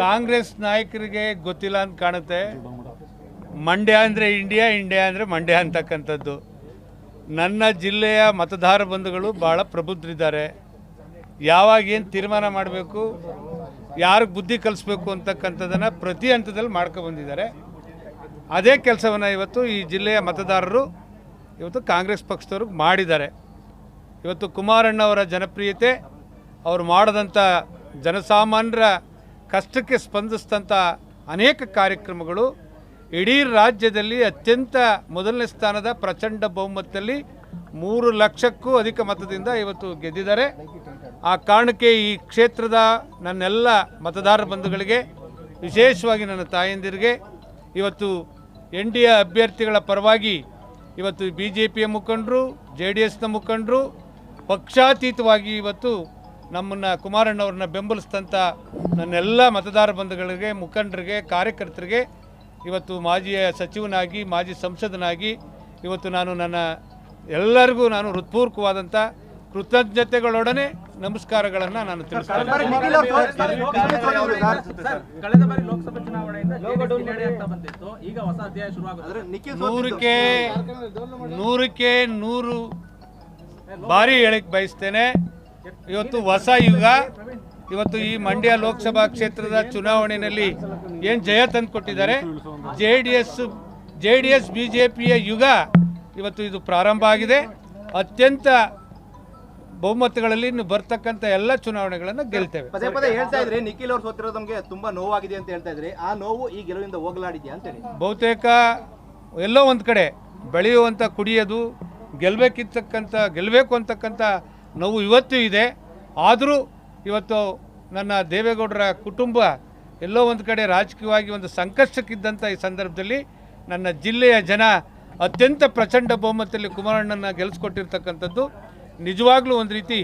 ಕಾಂಗ್ರೆಸ್ ನಾಯಕರಿಗೆ ಗೊತ್ತಿಲ್ಲ ಅಂತ ಕಾಣುತ್ತೆ. ಮಂಡ್ಯ ಅಂದರೆ ಇಂಡಿಯಾ ಇಂಡಿಯಾ ಅಂದರೆ ಮಂಡ್ಯ ಅಂತಕ್ಕಂಥದ್ದು. ನನ್ನ ಜಿಲ್ಲೆಯ ಮತದಾರ ಬಂಧುಗಳು ಭಾಳ ಪ್ರಬುದ್ಧರಿದ್ದಾರೆ. ಯಾವಾಗ ಏನು ತೀರ್ಮಾನ ಮಾಡಬೇಕು, ಯಾರಿಗೆ ಬುದ್ಧಿ ಕಲಿಸ್ಬೇಕು ಅಂತಕ್ಕಂಥದ್ದನ್ನು ಪ್ರತಿ ಹಂತದಲ್ಲಿ ಮಾಡ್ಕೊಬಂದಿದ್ದಾರೆ ಅದೇ ಕೆಲಸವನ್ನು ಇವತ್ತು ಈ ಜಿಲ್ಲೆಯ ಮತದಾರರು ಇವತ್ತು ಕಾಂಗ್ರೆಸ್ ಪಕ್ಷದವ್ರಿಗೆ ಮಾಡಿದ್ದಾರೆ. ಇವತ್ತು ಕುಮಾರಣ್ಣವರ ಜನಪ್ರಿಯತೆ, ಅವರು ಮಾಡದಂಥ ಜನಸಾಮಾನ್ಯರ ಕಷ್ಟಕ್ಕೆ ಸ್ಪಂದಿಸಿದಂಥ ಅನೇಕ ಕಾರ್ಯಕ್ರಮಗಳು ಇಡೀ ರಾಜ್ಯದಲ್ಲಿ ಅತ್ಯಂತ ಮೊದಲನೇ ಸ್ಥಾನದ ಪ್ರಚಂಡ ಬಹುಮತದಲ್ಲಿ ಮೂರು ಲಕ್ಷಕ್ಕೂ ಅಧಿಕ ಮತದಿಂದ ಇವತ್ತು ಗೆದ್ದಿದ್ದಾರೆ. ಆ ಕಾರಣಕ್ಕೆ ಈ ಕ್ಷೇತ್ರದ ನನ್ನೆಲ್ಲ ಮತದಾರ ಬಂಧುಗಳಿಗೆ, ವಿಶೇಷವಾಗಿ ನನ್ನ ತಾಯಂದಿರಿಗೆ, ಇವತ್ತು ಎನ್ ಡಿ ಎ ಅಭ್ಯರ್ಥಿಗಳ ಪರವಾಗಿ ಇವತ್ತು ಬಿ ಜೆ ಪಿಯ ಮುಖಂಡರು, ಜೆ ಡಿ ಎಸ್ನ ಮುಖಂಡರು, ಪಕ್ಷಾತೀತವಾಗಿ ಇವತ್ತು ನಮ್ಮನ್ನು ಕುಮಾರಣ್ಣವ್ರನ್ನ ಬೆಂಬಲಿಸಿದಂಥ ನನ್ನೆಲ್ಲ ಮತದಾರ ಬಂಧುಗಳಿಗೆ, ಮುಖಂಡರಿಗೆ, ಕಾರ್ಯಕರ್ತರಿಗೆ, ಇವತ್ತು ಮಾಜಿ ಸಚಿವನಾಗಿ, ಮಾಜಿ ಸಂಸದನಾಗಿ, ಇವತ್ತು ನಾನು ನನ್ನ ಎಲ್ಲರಿಗೂ ನಾನು ಹೃತ್ಪೂರ್ವಕವಾದಂಥ ಕೃತಜ್ಞತೆಗಳೊಡನೆ ನಮಸ್ಕಾರಗಳನ್ನು ನಾನು ನೂರಕ್ಕೆ ನೂರಕ್ಕೆ ನೂರು ಬಾರಿ ಹೇಳಕ್ ಬಯಸ್ತೇನೆ. ಇವತ್ತು ಹೊಸ ಯುಗ. ಇವತ್ತು ಈ ಮಂಡ್ಯ ಲೋಕಸಭಾ ಕ್ಷೇತ್ರದ ಚುನಾವಣೆಯಲ್ಲಿ ಏನು ಜಯ ತಂದು ಕೊಟ್ಟಿದ್ದಾರೆ? J D S J D S B J ಪಿಯ ಯುಗ ಇವತ್ತು ಇದು ಪ್ರಾರಂಭ ಆಗಿದೆ. ಅತ್ಯಂತ ಬಹುಮತಗಳಲ್ಲಿ ಇನ್ನು ಬರ್ತಕ್ಕಂಥ ಎಲ್ಲ ಚುನಾವಣೆಗಳನ್ನು ಗೆಲ್ತೇವೆ. ಪದೇ ಪದೇ ಹೇಳ್ತಾ ಇದ್ರೆ ನಿಖಿಲ್ ಅವರು ಸೋತಿರೋದು ನಮಗೆ ತುಂಬಾ ನೋವಾಗಿದೆ ಅಂತ ಹೇಳ್ತಾ ಇದ್ರೆ. ಆ ನೋವು ಈ ಗೆಲುವಿಂದ ಹೋಗಲಾಡಿದ್ಯಾ ಅಂತೇಳಿ ಬಹುತೇಕ ಎಲ್ಲೋ ಒಂದು ಕಡೆ ಬೆಳೆಯುವಂಥ ಕುಡಿಯೋದು ಗೆಲ್ಲಬೇಕಿರ್ತಕ್ಕಂಥ ಗೆಲ್ಲಬೇಕು ಅಂತಕ್ಕಂಥ ನೋವು ಇವತ್ತು ಇದೆ. ಆದರೂ ಇವತ್ತು ನನ್ನ ದೇವೇಗೌಡರ ಕುಟುಂಬ ಎಲ್ಲೋ ಒಂದು ಕಡೆ ರಾಜಕೀಯವಾಗಿ ಒಂದು ಸಂಕಷ್ಟಕ್ಕಿದ್ದಂಥ ಈ ಸಂದರ್ಭದಲ್ಲಿ ನನ್ನ ಜಿಲ್ಲೆಯ ಜನ ಅತ್ಯಂತ ಪ್ರಚಂಡ ಬಹುಮತದಲ್ಲಿ ಕುಮಾರಣ್ಣನ ಗೆಲ್ಲಿಸ್ಕೊಟ್ಟಿರ್ತಕ್ಕಂಥದ್ದು ನಿಜವಾಗ್ಲೂ ಒಂದು ರೀತಿ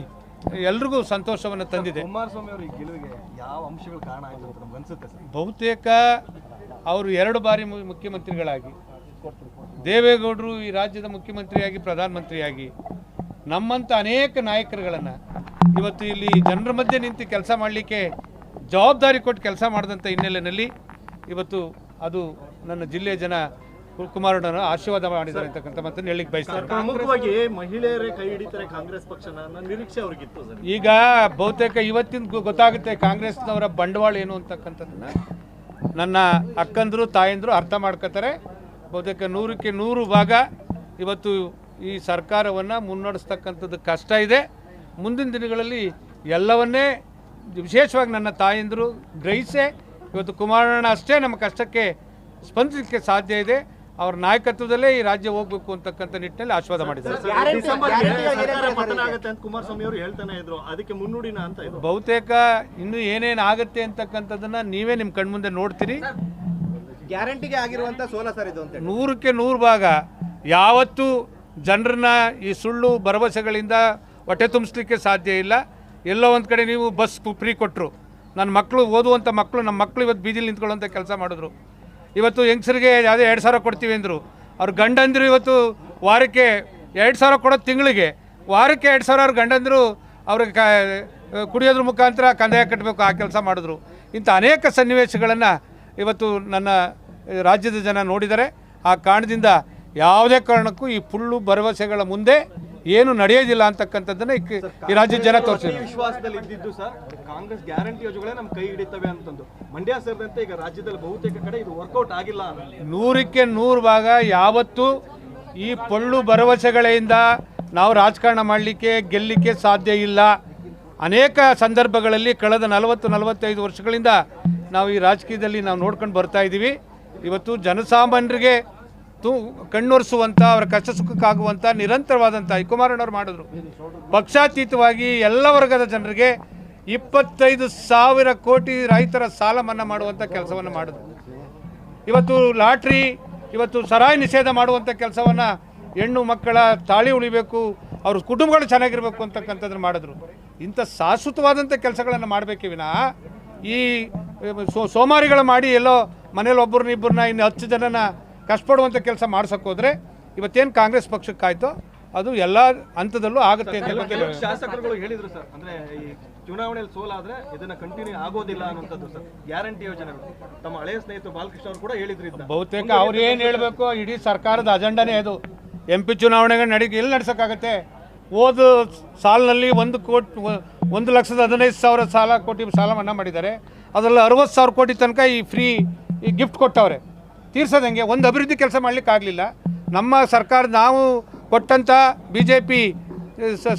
ಎಲ್ರಿಗೂ ಸಂತೋಷವನ್ನು ತಂದಿದೆ. ಕುಮಾರಸ್ವಾಮಿ ಅವರು ಈ ಗೆಲುವಿಗೆ ಯಾವ ಅಂಶಗಳು ಕಾರಣ ಆಯ್ತು ಅಂತ ನಮ್ಗೆ ಅನ್ಸುತ್ತೆ ಸರ್? ಬಹುತೇಕ ಅವರು ಎರಡು ಬಾರಿ ಮುಖ್ಯಮಂತ್ರಿಗಳಾಗಿ ದೇವೇಗೌಡರು ಈ ರಾಜ್ಯದ ಮುಖ್ಯಮಂತ್ರಿಯಾಗಿ ಪ್ರಧಾನಮಂತ್ರಿಯಾಗಿ ನಮ್ಮಂಥ ಅನೇಕ ನಾಯಕರುಗಳನ್ನು ಇವತ್ತು ಇಲ್ಲಿ ಜನರ ಮಧ್ಯೆ ನಿಂತು ಕೆಲಸ ಮಾಡಲಿಕ್ಕೆ ಜವಾಬ್ದಾರಿ ಕೊಟ್ಟು ಕೆಲಸ ಮಾಡಿದಂಥ ಹಿನ್ನೆಲೆಯಲ್ಲಿ ಇವತ್ತು ಅದು ನನ್ನ ಜಿಲ್ಲೆಯ ಜನ ಕುಮಾರಣ್ಣನ ಆಶೀರ್ವಾದ ಮಾಡಿದ್ದಾರೆ ಅಂತಕ್ಕಂಥ ಮಾತನ್ನು ಹೇಳಿಕ್ಕೆ ಬಯಸ್ತಾರೆ ಪ್ರಮುಖವಾಗಿ ಮಹಿಳೆಯರೇ ಕೈ ಹಿಡಿತಾರೆ ಕಾಂಗ್ರೆಸ್ ಪಕ್ಷನ ನಿರೀಕ್ಷೆ ಅವ್ರಿಗಿತ್ತು ಈಗ ಬಹುತೇಕ ಇವತ್ತಿನ ಗೊತ್ತಾಗುತ್ತೆ ಕಾಂಗ್ರೆಸ್ನವರ ಬಂಡವಾಳ ಏನು ಅಂತಕ್ಕಂಥದ್ದನ್ನ. ನನ್ನ ಅಕ್ಕಂದರು ತಾಯಂದರು ಅರ್ಥ ಮಾಡ್ಕೋತಾರೆ. ಬಹುತೇಕ ನೂರಕ್ಕೆ ನೂರು ಭಾಗ ಇವತ್ತು ಈ ಸರ್ಕಾರವನ್ನು ಮುನ್ನಡೆಸ್ತಕ್ಕಂಥದ್ದು ಕಷ್ಟ ಇದೆ. ಮುಂದಿನ ದಿನಗಳಲ್ಲಿ ಎಲ್ಲವನ್ನೇ ವಿಶೇಷವಾಗಿ ನನ್ನ ತಾಯಂದರು ಗ್ರಹಿಸೇ ಇವತ್ತು ಕುಮಾರಣ್ಣ ಅಷ್ಟೇ ನಮ್ಮ ಕಷ್ಟಕ್ಕೆ ಸ್ಪಂದಿಸಲಿಕ್ಕೆ ಸಾಧ್ಯ ಇದೆ. ಅವರ ನಾಯಕತ್ವದಲ್ಲೇ ಈ ರಾಜ್ಯ ಹೋಗ್ಬೇಕು ಅಂತಕ್ಕಂಥ ನಿಟ್ಟಿನಲ್ಲಿ ಆಶ್ವಾದ ಮಾಡಿದ್ದಾರೆ. ಡಿಸೆಂಬರ್ ಪತನ ಆಗುತ್ತೆ ಅಂತ ಕುಮಾರಸ್ವಾಮಿ ಅವರು ಹೇಳ್ತಾನೆ ಇದ್ರು. ಅದಕ್ಕೆ ಮುನ್ನುಡಿನ ಅಂತ ಇದು. ಬಹುತೇಕ ಇನ್ನು ಏನೇನು ಆಗುತ್ತೆ ಅಂತಕ್ಕಂಥದ್ದನ್ನ ನೀವೇ ನಿಮ್ಮ ಕಣ್ಮುಂದೆ ನೋಡ್ತೀರಿ. ಗ್ಯಾರಂಟಿಗೆ ಆಗಿರುವಂತ ಸೋಲ ಸರ್ ಇದು ಅಂತ ನೂರಕ್ಕೆ ನೂರು ಭಾಗ. ಯಾವತ್ತೂ ಜನರನ್ನ ಈ ಸುಳ್ಳು ಭರವಸೆಗಳಿಂದ ಹೊಟ್ಟೆ ತುಂಬಿಸ್ಲಿಕ್ಕೆ ಸಾಧ್ಯ ಇಲ್ಲ. ಎಲ್ಲೋ ಒಂದು ಕಡೆ ನೀವು ಬಸ್ ಫ್ರೀ ಕೊಟ್ಟರು ನನ್ನ ಮಕ್ಕಳು ಓದುವಂಥ ಮಕ್ಕಳು ನಮ್ಮ ಮಕ್ಕಳು ಇವತ್ತು ಬೀದಿಲಿ ನಿಂತ್ಕೊಳ್ಳೋಂಥ ಕೆಲಸ ಮಾಡಿದ್ರು. ಇವತ್ತು ಹೆಂಗಸರಿಗೆ ಯಾವುದೇ ಎರಡು ಸಾವಿರ ಕೊಡ್ತೀವಿ ಅಂದರು. ಅವ್ರ ಗಂಡಂದಿರು ಇವತ್ತು ವಾರಕ್ಕೆ ಎರಡು ಸಾವಿರ ಕೊಡೋದು ತಿಂಗಳಿಗೆ. ವಾರಕ್ಕೆ ಎರಡು ಸಾವಿರ ಅವ್ರ ಗಂಡಂದಿರು ಅವ್ರಿಗೆ ಕ ಕುಡಿಯೋದ್ರ ಮುಖಾಂತರ ಕಂದಾಯ ಕಟ್ಟಬೇಕು ಆ ಕೆಲಸ ಮಾಡಿದ್ರು. ಇಂಥ ಅನೇಕ ಸನ್ನಿವೇಶಗಳನ್ನು ಇವತ್ತು ನನ್ನ ರಾಜ್ಯದ ಜನ ನೋಡಿದರೆ ಆ ಕಾರಣದಿಂದ ಯಾವುದೇ ಕಾರಣಕ್ಕೂ ಈ ಪುಳ್ಳು ಭರವಸೆಗಳ ಮುಂದೆ ಏನು ನಡೆಯೋದಿಲ್ಲ ಅಂತಕ್ಕಂಥದ್ದನ್ನ ಈ ರಾಜ್ಯ ಈ ರಾಜ್ಯದ ಜನ ತೋರಿಸಿದ್ರು ವಿಶ್ವಾಸದಲ್ಲಿ ಇದ್ದಿದ್ದು ಸರ್ ಕಾಂಗ್ರೆಸ್ ಗ್ಯಾರಂಟಿ ಯೋಜನೆಗಳೇ ನಮ್ಮ ಕೈ ಹಿಡಿತವೆ ಅಂತಂದು. ಮಂಡ್ಯ ಸೇರಿದಂತೆ ಈಗ ರಾಜ್ಯದಲ್ಲಿ ಬಹುತೇಕ ಕಡೆ ಇದು ವರ್ಕೌಟ್ ಆಗಿಲ್ಲ ನೂರಕ್ಕೆ ನೂರು ಭಾಗ ಯಾವತ್ತು ಈ ಪೊಳ್ಳು ಭರವಸೆಗಳಿಂದ ನಾವು ರಾಜಕಾರಣ ಮಾಡಲಿಕ್ಕೆ ಗೆಲ್ಲಲಿಕ್ಕೆ ಸಾಧ್ಯ ಇಲ್ಲ. ಅನೇಕ ಸಂದರ್ಭಗಳಲ್ಲಿ ಕಳೆದ ನಲವತ್ತು ನಲವತ್ತೈದು ವರ್ಷಗಳಿಂದ ನಾವು ಈ ರಾಜಕೀಯದಲ್ಲಿ ನಾವು ನೋಡ್ಕೊಂಡು ಬರ್ತಾ ಇದ್ದೀವಿ. ಇವತ್ತು ಜನಸಾಮಾನ್ಯರಿಗೆ ತು ಕಣ್ಣೊರೆಸುವಂಥ ಅವರ ಕಷ್ಟ ಸುಖಕ್ಕಾಗುವಂಥ ನಿರಂತರವಾದಂಥ ಈ ಕುಮಾರಣ್ಣವ್ರು ಮಾಡಿದ್ರು. ಪಕ್ಷಾತೀತವಾಗಿ ಎಲ್ಲ ವರ್ಗದ ಜನರಿಗೆ ಇಪ್ಪತ್ತೈದು ಸಾವಿರ ಕೋಟಿ ರೈತರ ಸಾಲ ಮನ್ನಾ ಮಾಡುವಂಥ ಕೆಲಸವನ್ನು ಮಾಡಿದ್ರು. ಇವತ್ತು ಲಾಟ್ರಿ, ಇವತ್ತು ಸರಾಯಿ ನಿಷೇಧ ಮಾಡುವಂಥ ಕೆಲಸವನ್ನು ಹೆಣ್ಣು ಮಕ್ಕಳ ತಾಳಿ ಉಳಿಬೇಕು, ಅವ್ರ ಕುಟುಂಬಗಳು ಚೆನ್ನಾಗಿರಬೇಕು ಅಂತಕ್ಕಂಥದ್ದನ್ನು ಮಾಡಿದ್ರು. ಇಂಥ ಶಾಶ್ವತವಾದಂಥ ಕೆಲಸಗಳನ್ನು ಮಾಡಬೇಕು ವಿನಃ ಈ ಸೋಮಾರಿಗಳು ಮಾಡಿ ಎಲ್ಲೋ ಮನೇಲಿ ಒಬ್ಬರನ್ನ ಇಬ್ಬರನ್ನ ಇನ್ನು ಹತ್ತು ಜನನ ಕಷ್ಟಪಡುವಂಥ ಕೆಲಸ ಹೋದರೆ ಇವತ್ತೇನು ಕಾಂಗ್ರೆಸ್ ಪಕ್ಷಕ್ಕಾಯ್ತೋ ಅದು ಎಲ್ಲ ಹಂತದಲ್ಲೂ ಆಗುತ್ತೆ ಶಾಸಕರುಗಳು ಹೇಳಿದ್ರು ಸರ್ ಅಂದ್ರೆ ಈ ಚುನಾವಣೆಯಲ್ಲಿ ಸೋಲಾದ್ರೆ ಇದನ್ನ ಕಂಟಿನ್ಯೂ ಆಗೋದಿಲ್ಲ ಅನ್ನೋಂಥದ್ದು ಸರ್ ಗ್ಯಾರಂಟಿ ಯೋಜನೆಗಳು ತಮ್ಮ ಹಳೆಯ ಸ್ನೇಹಿತರು ಬಾಲಕೃಷ್ಣ ಅವರು ಕೂಡ ಹೇಳಿದ್ರು ಬಹುತೇಕ ಅವ್ರು ಏನು ಹೇಳಬೇಕು ಇಡೀ ಸರ್ಕಾರದ ಅಜೆಂಡಾನೇ ಅದು. ಎಂ ಪಿ ಚುನಾವಣೆಗೆ ನಡಿ ಎಲ್ಲಿ ನಡೆಸೋಕ್ಕಾಗತ್ತೆ? ಹೋದ ಸಾಲಿನಲ್ಲಿ ಒಂದು ಕೋಟಿ ಒಂದು ಲಕ್ಷದ ಹದಿನೈದು ಸಾವಿರ ಸಾಲ ಕೋಟಿ ಸಾಲ ಮನ್ನಾ ಮಾಡಿದ್ದಾರೆ. ಅದರಲ್ಲಿ ಅರವತ್ತು ಸಾವಿರ ಕೋಟಿ ತನಕ ಈ ಫ್ರೀ ಈ ಗಿಫ್ಟ್ ಕೊಟ್ಟವ್ರೆ. ತೀರ್ಸೋದು ಹೆಂಗೆ ಒಂದು ಅಭಿವೃದ್ಧಿ ಕೆಲಸ ಮಾಡಲಿಕ್ಕಾಗಲಿಲ್ಲ ನಮ್ಮ ಸರ್ಕಾರ ನಾವು ಕೊಟ್ಟಂಥ ಬಿ ಜೆ ಪಿ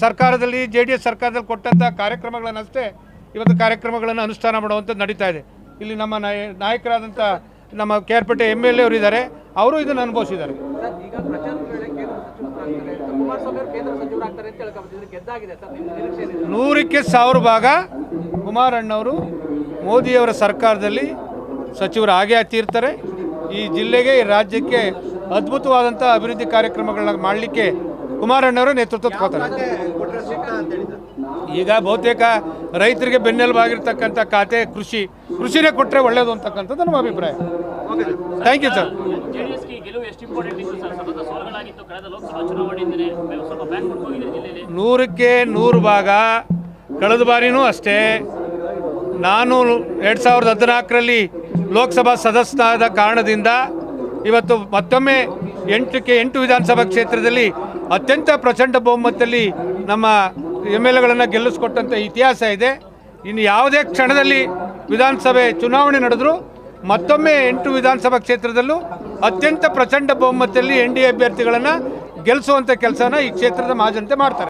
ಸರ್ಕಾರದಲ್ಲಿ ಜೆ ಡಿ ಎಸ್ ಸರ್ಕಾರದಲ್ಲಿ ಕೊಟ್ಟಂಥ ಕಾರ್ಯಕ್ರಮಗಳನ್ನಷ್ಟೇ ಇವತ್ತು ಕಾರ್ಯಕ್ರಮಗಳನ್ನು ಅನುಷ್ಠಾನ ಮಾಡುವಂಥದ್ದು ನಡೀತಾ ಇದೆ. ಇಲ್ಲಿ ನಮ್ಮ ನಾಯ ನಾಯಕರಾದಂಥ ನಮ್ಮ K R Pete M L A ಅವರು ಇದ್ದಾರೆ ಅವರು ಇದನ್ನು ಅನುಭವಿಸಿದ್ದಾರೆ ನೂರಕ್ಕೆ ಸಾವಿರ ಭಾಗ ಕುಮಾರಣ್ಣವರು ಮೋದಿಯವರ ಸರ್ಕಾರದಲ್ಲಿ ಸಚಿವರು ಆಗೇ ತೀರ್ತಾರೆ ಈ ಜಿಲ್ಲೆಗೆ ಈ ರಾಜ್ಯಕ್ಕೆ ಅದ್ಭುತವಾದಂಥ ಅಭಿವೃದ್ಧಿ ಕಾರ್ಯಕ್ರಮಗಳನ್ನ ಮಾಡಲಿಕ್ಕೆ ಕುಮಾರಣ್ಣವರು ನೇತೃತ್ವ ತಗೋತಾರೆ. ಈಗ ಬಹುತೇಕ ರೈತರಿಗೆ ಬೆನ್ನೆಲುಬಾಗಿರ್ತಕ್ಕಂಥ ಖಾತೆ ಕೃಷಿ. ಕೃಷಿನೇ ಕೊಟ್ಟರೆ ಒಳ್ಳೆಯದು ಅಂತಕ್ಕಂಥದ್ದು ನಮ್ಮ ಅಭಿಪ್ರಾಯ. ಥ್ಯಾಂಕ್ ಯು ಸರ್ ಜೆಡಿಎಸ್ಗೆ ಗೆಲುವು ಎಷ್ಟು ಇಂಪಾರ್ಟೆಂಟ್ ಇತ್ತು ಸರ್? ಸತತ ಸೋಲುಗಳಾಗಿತ್ತು ಕಳೆದ ಲೋಕಸಭಾ ಚುನಾವಣೆಯಿಂದಲೇ ಸ್ವಲ್ಪ ಬ್ಯಾಕ್ವರ್ಡ್ ಹೋಗಿದೆ ಜಿಲ್ಲೆಯಲ್ಲಿ. ನೂರಕ್ಕೆ ನೂರು ಭಾಗ. ಕಳೆದ ಬಾರಿನೂ ಅಷ್ಟೇ. ನಾನು ಎರಡು ಸಾವಿರದ ಹದಿನಾಲ್ಕರಲ್ಲಿ ಲೋಕಸಭಾ ಸದಸ್ಯನಾದ ಕಾರಣದಿಂದ ಇವತ್ತು ಮತ್ತೊಮ್ಮೆ ಎಂಟಕ್ಕೆ ಎಂಟು ವಿಧಾನಸಭಾ ಕ್ಷೇತ್ರದಲ್ಲಿ ಅತ್ಯಂತ ಪ್ರಚಂಡ ಬಹುಮತದಲ್ಲಿ ನಮ್ಮ ಎಂ ಎಲ್ ಎಗಳನ್ನು ಗೆಲ್ಲಿಸ್ಕೊಟ್ಟಂಥ ಇತಿಹಾಸ ಇದೆ. ಇನ್ನು ಯಾವುದೇ ಕ್ಷಣದಲ್ಲಿ ವಿಧಾನಸಭೆ ಚುನಾವಣೆ ನಡೆದರೂ ಮತ್ತೊಮ್ಮೆ ಎಂಟು ವಿಧಾನಸಭಾ ಕ್ಷೇತ್ರದಲ್ಲೂ ಅತ್ಯಂತ ಪ್ರಚಂಡ ಬಹುಮತದಲ್ಲಿ ಎನ್ ಡಿ ಎ ಅಭ್ಯರ್ಥಿಗಳನ್ನು ಗೆಲ್ಲಿಸುವಂಥ ಕೆಲಸನ ಈ ಕ್ಷೇತ್ರದ ಮಹಾಜನತೆ ಮಾಡ್ತಾರೆ.